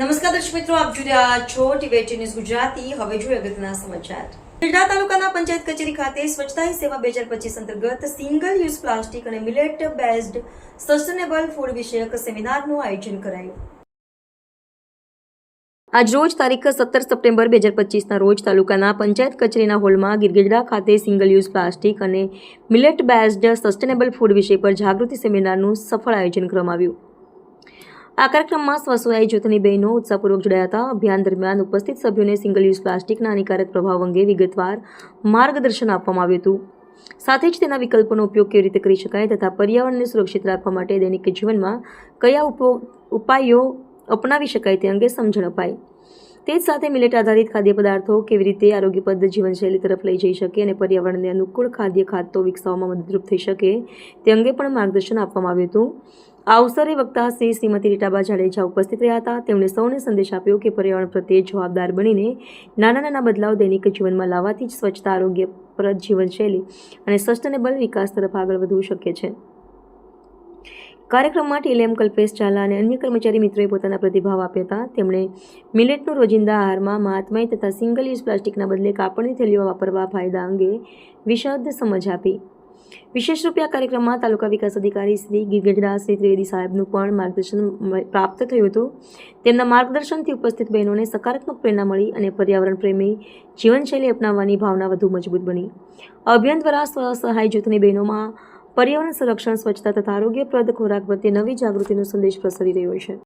નમસ્કાર દર્શક મિત્રો, આપ જોઈ રહ્યા છો ટીવી ન્યૂઝ ગુજરાતી. હવે જોઈએ અગત્યના સમાચાર. ખેડા તાલુકાના પંચાયત કચેરી ખાતે સ્વચ્છતા સેવા બે હજાર પચીસ અંતર્ગત સિંગલ યુઝ પ્લાસ્ટિક અને મિલેટ બેઝડ સસ્ટેનેબલ ફૂડ વિષયક સેમિનારનું આયોજન કરાયું. આજ રોજ તારીખ સત્તર સપ્ટેમ્બર બે હજાર પચીસના રોજ તાલુકાના પંચાયત કચેરીના હોલમાં ગિરગિરડા ખાતે સિંગલ યુઝ પ્લાસ્ટિક અને મિલેટ બેઝડ સસ્ટેનેબલ ફૂડ વિષય પર જાગૃતિ સેમિનારનું સફળ આયોજન કરવામાં આવ્યું. આ કાર્યક્રમમાં સ્વસહાય જૂથની બહેનો ઉત્સાહપૂર્વક જોડાયા હતા. અભિયાન દરમિયાન ઉપસ્થિત સભ્યોને સિંગલ યુઝ પ્લાસ્ટિકના હાનિકારક પ્રભાવ અંગે વિગતવાર માર્ગદર્શન આપવામાં આવ્યું હતું. સાથે જ તેના વિકલ્પોનો ઉપયોગ કેવી રીતે કરી શકાય તથા પર્યાવરણને સુરક્ષિત રાખવા માટે દૈનિક જીવનમાં કયા ઉપો- ઉપાયો અપનાવી શકાય તે અંગે સમજણ અપાઈ. તે જ સાથે મિલેટ આધારિત ખાદ્ય પદાર્થો કેવી રીતે આરોગ્યપ્રદ જીવનશૈલી તરફ લઈ જઈ શકે અને પર્યાવરણને અનુકૂળ ખાદ્ય ખાદ્યો વિકસાવવામાં મદદરૂપ થઈ શકે તે અંગે પણ માર્ગદર્શન આપવામાં આવ્યું હતું. આ અવસરે વક્તા શ્રી શ્રીમતી રીટાબા જાડેજા ઉપસ્થિત રહ્યા હતા. તેમણે સૌને સંદેશ આપ્યો કે પર્યાવરણ પ્રત્યે જવાબદાર બનીને નાના નાના બદલાવ દૈનિક જીવનમાં લાવવાથી જ સ્વચ્છતા, આરોગ્યપ્રદ જીવનશૈલી અને સસ્ટેનેબલ વિકાસ તરફ આગળ વધવું શક્ય છે. કાર્યક્રમમાં ટીએલએમ કલ્પેશ ઝાલા અને અન્ય કર્મચારી મિત્રોએ પોતાના પ્રતિભાવ આપ્યા હતા. તેમણે મિલેટનું રોજિંદા આહારમાં મહાત્માય તથા સિંગલ યુઝ પ્લાસ્ટિકના બદલે કાપડની થેલીઓ વાપરવા ફાયદા અંગે વિશદ સમજ આપી. વિશેષ રૂપે આ કાર્યક્રમમાં તાલુકા વિકાસ અધિકારી શ્રી ગિરગઢડા શ્રી ત્રિવેદી સાહેબનું પણ માર્ગદર્શન પ્રાપ્ત થયું હતું. તેમના માર્ગદર્શનથી ઉપસ્થિત બહેનોને સકારાત્મક પ્રેરણા મળી અને પર્યાવરણ પ્રેમી જીવનશૈલી અપનાવવાની ભાવના વધુ મજબૂત બની. અભિયાન દ્વારા સ્વસહાય જૂથની બહેનોમાં પર્યાવરણ સંરક્ષણ સ્વચ્છતા તથા આરોગ્યપ્રદ ખોરાક પ્રત્યે નવી જાગૃતિનો સંદેશ પ્રસરી રહ્યો છે.